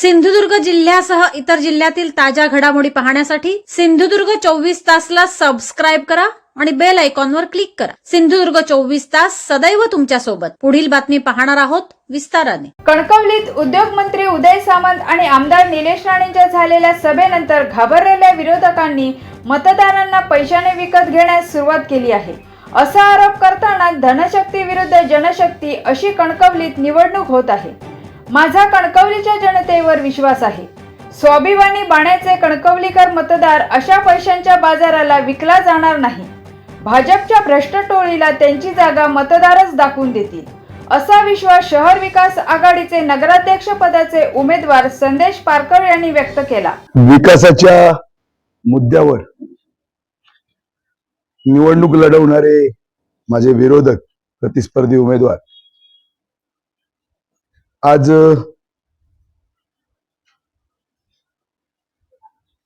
सिंधुदुर्ग जिल्ह्यासह इतर जिल्ह्यातील ताज्या घडामोडी पाहण्यासाठी सिंधुदुर्ग चोवीस तासला सबस्क्राईब करा आणि बेल आयकॉनवर क्लिक करा. सिंधुदुर्ग चोवीस तास सदैव तुमच्यासोबत. पुढील बातमी पाहणार आहोत विस्ताराने. कणकवलीत उद्योग मंत्री उदय सामंत आणि आमदार निलेश राणेंच्या झालेल्या सभेनंतर घाबरलेल्या विरोधकांनी मतदारांना पैशाने विकत घेण्यास सुरुवात केली आहे. असा आरोप करताना धनशक्ती विरुद्ध जनशक्ती अशी कणकवलीत निवडणूक होत आहे. माझा कणकवलीच्या जनतेवर विश्वास आहे. स्वाभिमानी बाण्याचे कणकवलीकर मतदार अशा पैशांच्या बाजाराला विकला जाणार नाही. भाजपच्या भ्रष्ट टोळीला त्यांची जागा मतदारच दाखवून देतील. असा विश्वास शहर विकास आघाडीचे नगराध्यक्ष पदाचे उमेदवार संदेश पारकर यांनी व्यक्त केला. विकासाच्या मुद्द्यावर निवडणूक लढवणारे माझे विरोधक प्रतिस्पर्धी उमेदवार आज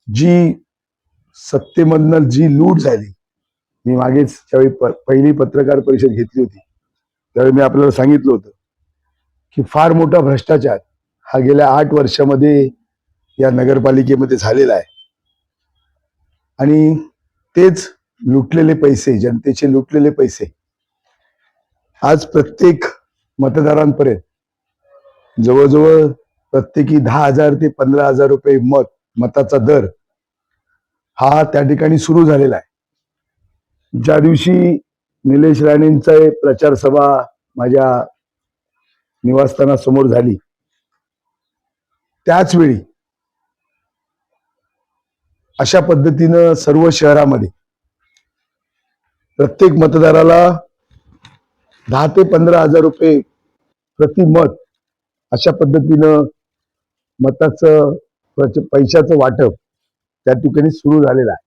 जी सत्तेमधनं जी लूट झाली मी मागेच ज्यावेळी पहिली पत्रकार परिषद घेतली होती त्यावेळी मी आपल्याला सांगितलं होतं की फार मोठा भ्रष्टाचार हा गेल्या आठ वर्षामध्ये या नगरपालिकेमध्ये झालेला आहे. आणि तेच लुटलेले पैसे जनतेचे लुटलेले पैसे आज प्रत्येक मतदारांपर्यंत जवळजवळ प्रत्येकी दहा हजार ते पंधरा हजार रुपये मत मताचा दर हा त्या ठिकाणी सुरू झालेला आहे. ज्या दिवशी निलेश राणेंचा प्रचार सभा माझ्या निवासस्थानासमोर झाली त्याच वेळी अशा पद्धतीनं सर्व शहरामध्ये प्रत्येक मतदाराला दहा ते पंधरा हजार रुपये प्रति मत अशा पद्धतीनं मताचं पैशाचं वाटप त्या ठिकाणी सुरू झालेलं आहे.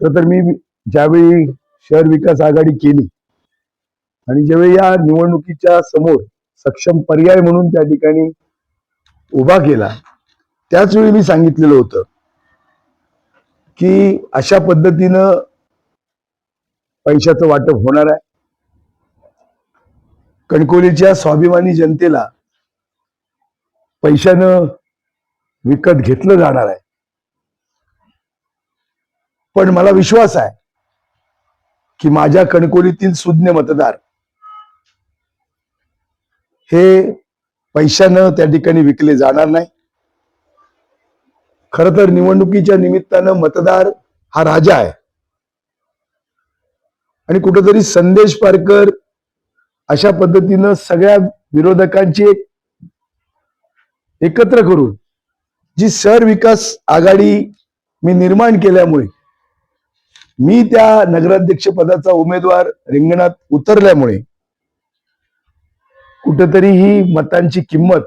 खरं तर मी ज्यावेळी शहर विकास आघाडी केली आणि ज्यावेळी या निवडणुकीच्या समोर सक्षम पर्याय म्हणून त्या ठिकाणी उभा केला त्याच वेळी मी सांगितलेलं होतं की अशा पद्धतीनं पैशाचं वाटप होणार आहे. कणकोलीच्या स्वाभिमानी जनतेला पैशानं विकत घेतलं जाणार आहे. पण मला विश्वास आहे की माझ्या कणकोलीतील सुज्ञ मतदार हे पैशानं त्या ठिकाणी विकले जाणार नाही. खर तर निवडणुकीच्या निमित्तानं मतदार हा राजा आहे. आणि कुठंतरी संदेश पारकर अशा पद्धतीनं सगळ्या विरोधकांची एक एकत्र करून जी शहर विकास आघाडी मी निर्माण केल्यामुळे मी त्या नगराध्यक्ष पदाचा उमेदवार रिंगणात उतरल्यामुळे कुठंतरी ही मतांची किंमत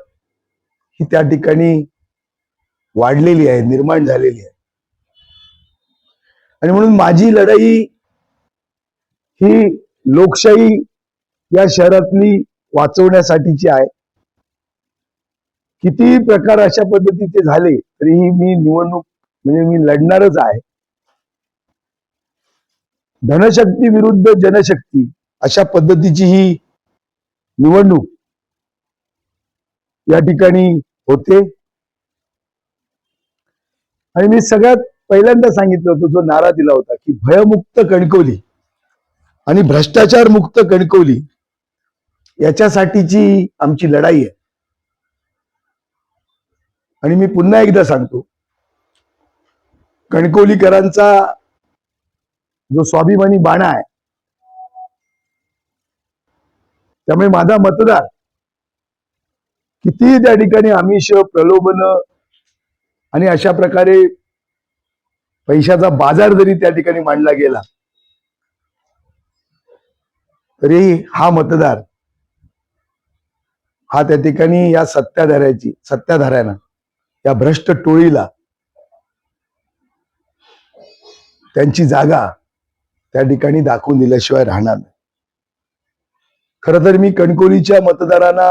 ही त्या ठिकाणी वाढलेली आहे निर्माण झालेली आहे. आणि म्हणून माझी लढाई ही लोकशाही या शहरातली वाचवण्यासाठीची आहे. किती प्रकार अशा पद्धतीचे झाले तरीही मी निवडणूक म्हणजे मी लढणारच आहे. धनशक्ती विरुद्ध जनशक्ती अशा पद्धतीची ही निवडणूक या ठिकाणी होते. आणि मी सगळ्यात पहिल्यांदा सांगितलं होतं जो नारा दिला होता की भयमुक्त कणकवली आणि भ्रष्टाचार मुक्त कणकवली याच्यासाठीची आमची लढाई आहे. आणि मी पुन्हा एकदा सांगतो कणकोलीकरांचा जो स्वाभिमानी बाणा आहे त्यामुळे माझा मतदार किती त्या ठिकाणी आमिष प्रलोभन आणि अशा प्रकारे पैशाचा बाजार जरी त्या ठिकाणी मांडला गेला तरी हा मतदार हा त्या ठिकाणी या सत्ताधाऱ्याची सत्ताधाऱ्यानं त्या भ्रष्ट टोळीला त्यांची जागा त्या ठिकाणी दाखवून दिल्याशिवाय राहणार नाही. खर तर मी कणकोलीच्या मतदारांना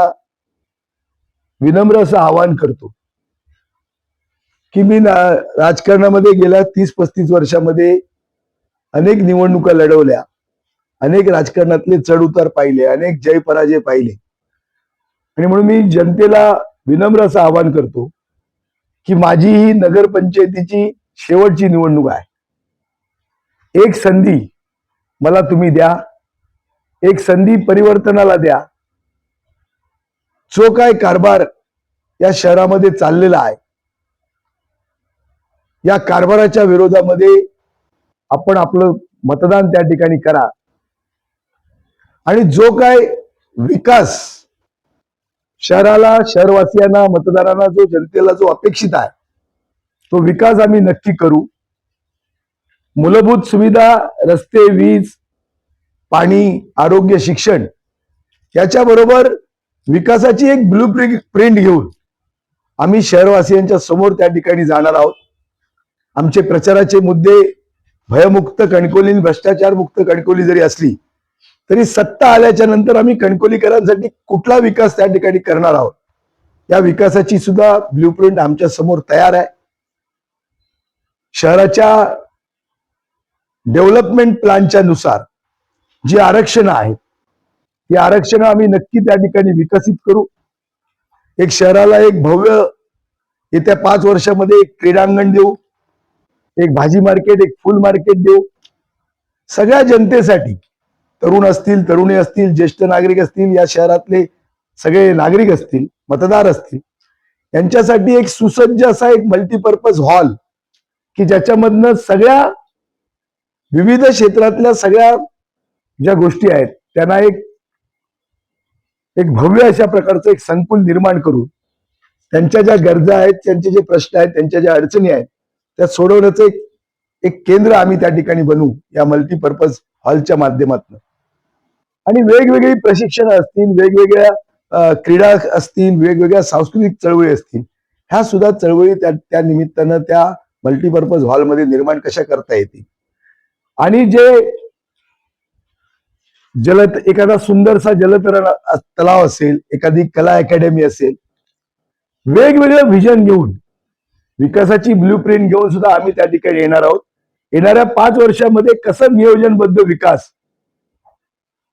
विनम्र असं आवाहन करतो की मी राजकारणामध्ये गेल्या तीस पस्तीस वर्षामध्ये अनेक निवडणुका लढवल्या अनेक राजकारणातले चढ उतार पाहिले अनेक जय पराजय पाहिले. आणि म्हणून मी जनतेला विनम्र असं आवाहन करतो की माझी ही नगरपंचायतीची शेवटची निवडणूक आहे. एक संधी मला तुम्ही द्या. एक संधी परिवर्तनाला द्या. जो काय कारभार या शहरामध्ये चाललेला आहे या कारभाराच्या विरोधामध्ये आपण आपलं मतदान त्या ठिकाणी करा. आणि जो काय विकास शहराला शहरवासियांना मतदारांना जो जनतेला जो अपेक्षित आहे तो विकास आम्ही नक्की करू. मूलभूत सुविधा रस्ते वीज पाणी आरोग्य शिक्षण याच्याबरोबर विकासाची एक ब्लू प्रिंट घेऊन आम्ही शहरवासियांच्या समोर त्या ठिकाणी जाणार आहोत. आमचे प्रचाराचे मुद्दे भयमुक्त कणकोली भ्रष्टाचार मुक्त कणकोली जरी असली तरी सत्ता आल्याच्यानंतर आम्ही कणकोलीकरांसाठी कुठला विकास त्या ठिकाणी करणार आहोत? या विकासाची सुद्धा ब्ल्यू प्रिंट आमच्यासमोर तयार आहे. शहराच्या डेव्हलपमेंट प्लॅनच्या नुसार जी आरक्षणं आहेत ती आरक्षणं आम्ही नक्की त्या ठिकाणी विकसित करू. एक शहराला एक भव्य येत्या पाच वर्षामध्ये एक क्रीडांगण देऊ एक भाजी मार्केट एक फुल मार्केट देऊ. सगळ्या जनतेसाठी तरुण असतील तरुणी असतील ज्येष्ठ नागरिक असतील या शहरातले सगळे नागरिक असतील मतदार असतील यांच्यासाठी एक सुसज्ज असा एक मल्टीपर्पज हॉल की ज्याच्यामधनं सगळ्या विविध क्षेत्रातल्या सगळ्या ज्या गोष्टी आहेत त्यांना एक एक भव्य अशा प्रकारचं एक संकुल निर्माण करून त्यांच्या ज्या गरजा आहेत त्यांचे जे प्रश्न आहेत त्यांच्या ज्या अडचणी आहेत त्या सोडवण्याचं एक एक केंद्र आम्ही त्या ठिकाणी बनवू या मल्टीपर्पज हॉलच्या माध्यमातून. आणि वेगवेगळी प्रशिक्षणं असतील वेगवेगळ्या क्रीडा असतील वेगवेगळ्या सांस्कृतिक चळवळी असतील ह्या सुद्धा चळवळी त्या त्या निमित्तानं त्या मल्टीपर्पज हॉलमध्ये निर्माण कशा करता येतील? आणि जे जल एखादा सुंदरसा जलतरण तलाव असेल एखादी कला अकॅडमी असेल वेगवेगळं व्हिजन घेऊन विकासाची ब्ल्यू प्रिंट घेऊन सुद्धा आम्ही त्या ठिकाणी येणार आहोत. येणाऱ्या पाच वर्षामध्ये कसं नियोजनबद्ध विकास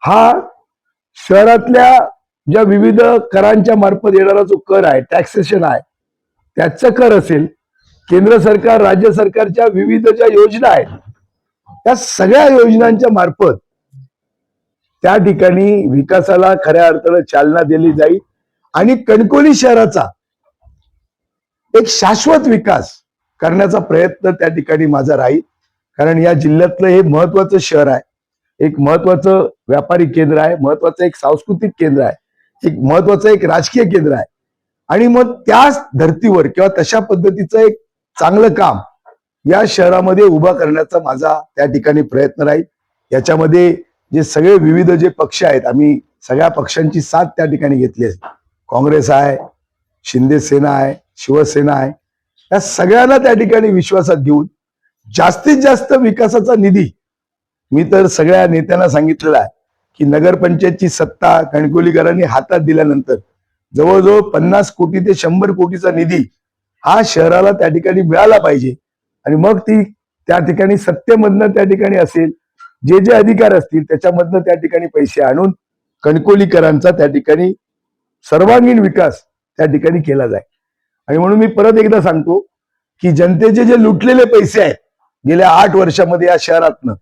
हा शहरातल्या ज्या विविध करांच्या मार्फत येणारा जो कर आहे टॅक्सेशन आहे त्याचं कर असेल केंद्र सरकार राज्य सरकारच्या विविध ज्या योजना आहेत त्या सगळ्या योजनांच्या मार्फत त्या ठिकाणी विकासाला खऱ्या अर्थानं चालना दिली जाईल. आणि कणकोली शहराचा एक शाश्वत विकास करण्याचा प्रयत्न त्या ठिकाणी माझा राहील. कारण या जिल्ह्यातलं हे महत्वाचं शहर आहे. एक महत्वाचं व्यापारी केंद्र आहे महत्वाचं एक सांस्कृतिक केंद्र आहे एक महत्वाचं एक राजकीय केंद्र आहे. आणि मग त्याच धर्तीवर किंवा तशा पद्धतीचं एक चांगलं काम या शहरामध्ये उभा करण्याचा माझा त्या ठिकाणी प्रयत्न राहील. याच्यामध्ये जे सगळे विविध जे पक्ष आहेत आम्ही सगळ्या पक्षांची साथ त्या ठिकाणी घेतली आहे. काँग्रेस आहे शिंदे सेना आहे शिवसेना आहे. या सगळ्यांना त्या ठिकाणी विश्वासात घेऊन जास्तीत जास्त विकासाचा निधी मी तर सगळ्या नेत्यांना सांगितलेलं आहे की नगरपंचायतची सत्ता कणकोलीकरांनी हातात दिल्यानंतर जवळजवळ पन्नास कोटी ते शंभर कोटीचा निधी हा शहराला त्या ठिकाणी मिळाला पाहिजे. आणि मग ती त्या ठिकाणी सत्तेमधनं त्या ठिकाणी असेल जे जे अधिकार असतील त्याच्यामधनं त्या ठिकाणी पैसे आणून कणकोलीकरांचा त्या ठिकाणी सर्वांगीण विकास त्या ठिकाणी केला जाईल. आणि म्हणून मी परत एकदा सांगतो की जनतेचे जे लुटलेले पैसे आहेत गेल्या आठ वर्षामध्ये या शहरातनं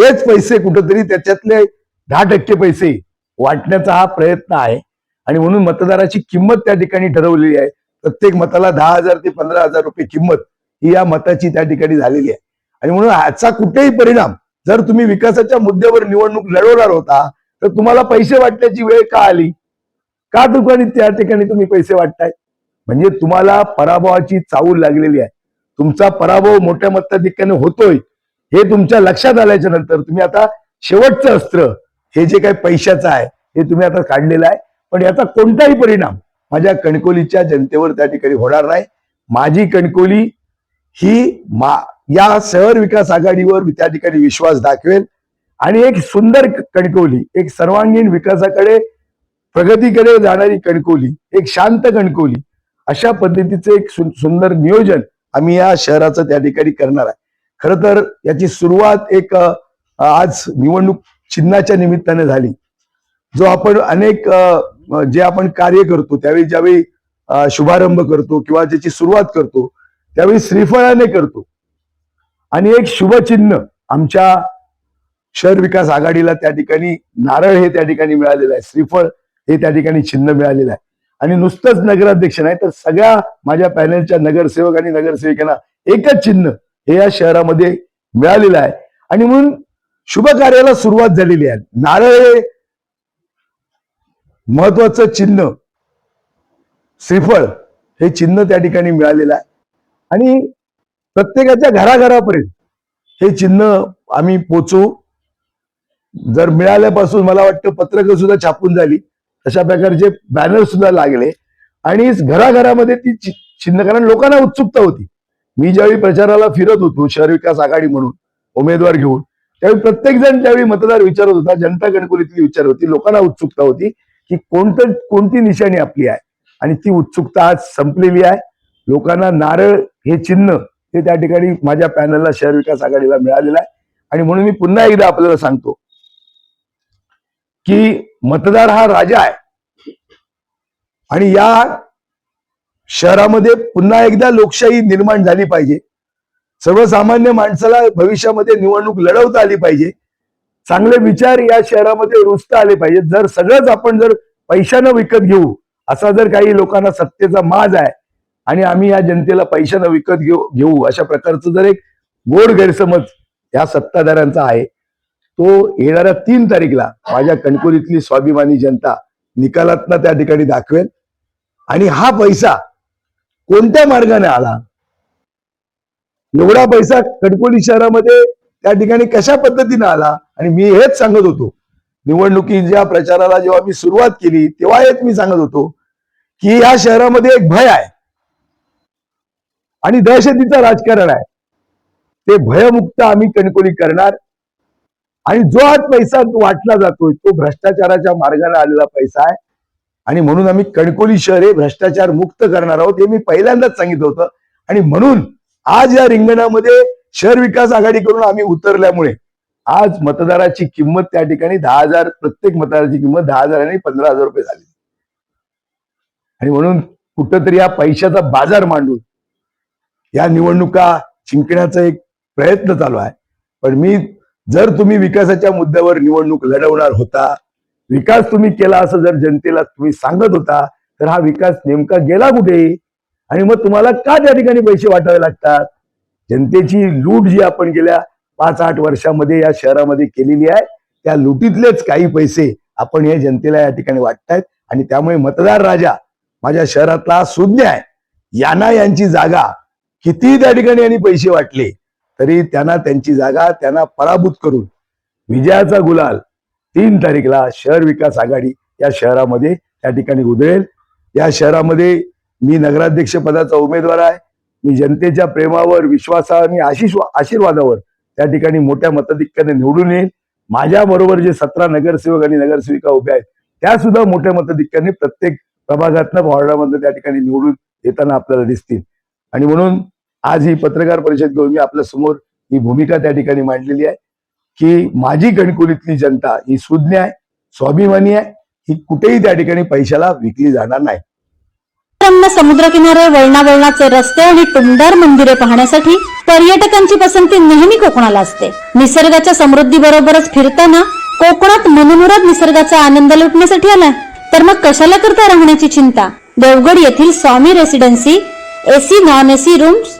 तेच पैसे कुठंतरी त्याच्यातले दहा टक्के पैसे वाटण्याचा हा प्रयत्न आहे. आणि म्हणून मतदाराची किंमत त्या ठिकाणी ठरवलेली आहे. प्रत्येक मताला दहा हजार ते पंधरा हजार रुपये किंमत ही या मताची त्या ठिकाणी झालेली आहे. आणि म्हणून ह्याचा कुठेही परिणाम जर तुम्ही विकासाच्या मुद्द्यावर निवडणूक लढवणार होता तर तुम्हाला पैसे वाटण्याची वेळ का आली? का दुकानी त्या ठिकाणी तुम्ही पैसे वाटताय? म्हणजे तुम्हाला पराभवाची चावूल लागलेली आहे. तुमचा पराभव मोठ्या मताधिक्याने होतोय. हे तुमच्या लक्षात आल्याच्यानंतर तुम्ही आता शेवटचं अस्त्र हे जे काही पैशाचं आहे हे तुम्ही आता काढलेलं आहे. पण याचा कोणताही परिणाम माझ्या कणकोलीच्या जनतेवर त्या ठिकाणी होणार नाही. माझी कणकोली ही मा या शहर विकास आघाडीवर त्या ठिकाणी विश्वास दाखवेल. आणि एक सुंदर कणकोली एक सर्वांगीण विकासाकडे प्रगतीकडे जाणारी कणकोली एक शांत कणकोली अशा पद्धतीचं एक सु- सुंदर नियोजन आम्ही या शहराचं त्या ठिकाणी करणार आहे. खर तर याची सुरुवात एक आज निवडणूक चिन्हाच्या निमित्ताने झाली. जो आपण अनेक जे आपण कार्य करतो त्यावेळी ज्यावेळी शुभारंभ करतो किंवा ज्याची सुरुवात करतो त्यावेळी श्रीफळाने करतो. आणि एक शुभचिन्ह आमच्या शहर विकास आघाडीला त्या ठिकाणी नारळ हे त्या ठिकाणी मिळालेलं आहे. श्रीफळ हे त्या ठिकाणी चिन्ह मिळालेलं आहे. आणि नुसतंच नगराध्यक्ष नाही तर सगळ्या माझ्या पॅनलच्या नगरसेवक आणि नगरसेविकांना एकच चिन्ह हे या शहरामध्ये मिळालेलं आहे. आणि म्हणून शुभ कार्याला सुरुवात झालेली आहे. नारळ हे महत्वाचं चिन्ह. श्रीफळ हे चिन्ह त्या ठिकाणी मिळालेलं आहे. आणि प्रत्येकाच्या घराघरापर्यंत हे चिन्ह आम्ही पोचू जर मिळाल्यापासून मला वाटतं पत्रकं सुद्धा छापून झाली. अशा प्रकारचे बॅनर सुद्धा लागले. आणि घराघरामध्ये ती चि- चिन्ह कारण लोकांना उत्सुकता होती. मी ज्यावेळी प्रचाराला फिरत होतो शहर विकास आघाडी म्हणून उमेदवार घेऊन त्यावेळी प्रत्येक जण त्यावेळी मतदार विचारत होता जनता गणकुलीतली विचार होती लोकांना उत्सुकता होती की कोणतं कोणती निशाणी आपली आहे. आणि ती उत्सुकता आज संपलेली आहे. लोकांना नारळ हे चिन्ह हे त्या ठिकाणी माझ्या पॅनलला शहर विकास आघाडीला मिळालेलं आहे. आणि म्हणून मी पुन्हा एकदा आपल्याला सांगतो की मतदार हा राजा आहे. आणि या शहरामध्ये पुन्हा एकदा लोकशाही निर्माण झाली पाहिजे. सर्वसामान्य माणसाला भविष्यामध्ये निवडणूक लढवता आली पाहिजे. चांगले विचार या शहरामध्ये रुजता आले पाहिजे जर सगळंच आपण जर पैशानं विकत घेऊ असा जर काही लोकांना सत्तेचा माज आहे आणि आम्ही या जनतेला पैशानं विकत घेऊ घेऊ अशा प्रकारचं जर एक गोड गैरसमज या सत्ताधाऱ्यांचा आहे तो येणाऱ्या तीन तारीखला माझ्या कणकोलीतली स्वाभिमानी जनता निकालातनं त्या ठिकाणी दाखवेल. आणि हा पैसा कोणत्या मार्गाने आला? एवढा पैसा कणकोली शहरामध्ये त्या ठिकाणी कशा पद्धतीने आला? आणि मी हेच सांगत होतो. निवडणुकीच्या प्रचाराला जेव्हा मी सुरुवात केली तेव्हा हेच मी सांगत होतो की या शहरामध्ये एक भय आहे. आणि दहशतीचं राजकारण आहे. ते भयमुक्त आम्ही कणकोली करणार. आणि जो आज पैसा वाटला जातोय तो भ्रष्टाचाराच्या मार्गाने आलेला पैसा आहे. आणि म्हणून आम्ही कणकोली शहर हे भ्रष्टाचार मुक्त करणार आहोत हे मी पहिल्यांदाच सांगितलं होतं. आणि म्हणून आज या रिंगणामध्ये शहर विकास आघाडी करून आम्ही उतरल्यामुळे आज मतदाराची किंमत त्या ठिकाणी दहा हजार प्रत्येक मतदाराची किंमत दहा हजार आणि पंधरा हजार रुपये झाली. आणि म्हणून कुठंतरी या पैशाचा बाजार मांडून या निवडणुका जिंकण्याचा एक प्रयत्न चालू आहे. पण मी जर तुम्ही विकासाच्या मुद्द्यावर निवडणूक लढवणार होता विकास तुम्ही केला असं जर जनतेला तुम्ही सांगत होता तर हा विकास नेमका गेला कुठे? आणि मग तुम्हाला का त्या ठिकाणी पैसे वाटावे लागतात? जनतेची लूट जी आपण गेल्या पाच आठ वर्षामध्ये या शहरामध्ये केलेली आहे त्या लुटीतलेच काही पैसे आपण या जनतेला या ठिकाणी वाटतायत. आणि त्यामुळे मतदार राजा माझ्या शहरातला सुज्ञ आहे. यांना यांची जागा किती त्या ठिकाणी यांनी पैसे वाटले तरी त्यांना त्यांची जागा त्यांना पराभूत करून विजयाचा गुलाल तीन तारीखला शहर विकास आघाडी या शहरामध्ये त्या ठिकाणी उधळेल. या शहरामध्ये मी नगराध्यक्ष पदाचा उमेदवार आहे. मी जनतेच्या प्रेमावर विश्वासावर आणि आशिष आशीर्वादावर त्या ठिकाणी मोठ्या मताधिक्याने निवडून येईल. माझ्या बरोबर जे सतरा नगरसेवक आणि नगरसेविका उभ्या आहेत त्या सुद्धा मोठ्या मताधिक्याने प्रत्येक प्रभागातनं वॉर्डामधनं त्या ठिकाणी निवडून येताना आपल्याला दिसतील. आणि म्हणून आज ही पत्रकार परिषद घेऊन मी आपल्यासमोर ही भूमिका त्या ठिकाणी मांडलेली आहे. की माझी गणकुलीतली जनता ही सुज्ञ आहे स्वाभिमानी आहे ही कुठेही त्या ठिकाणी पैशाला विकली जाणार नाही. रम्य समुद्रकिनारे वळणावळणाचे रस्ते आणि टुमदार मंदिरे पाहण्यासाठी पर्यटकांची पसंती नेहमी कोकणाला असते. निसर्गाच्या समृद्धी बरोबरच फिरताना कोकणात मनमुराद निसर्गाचा आनंद लुटण्यासाठी आलाय. तर मग कशाला करता राहण्याची चिंता? देवगड येथील Swami residency AC non AC rooms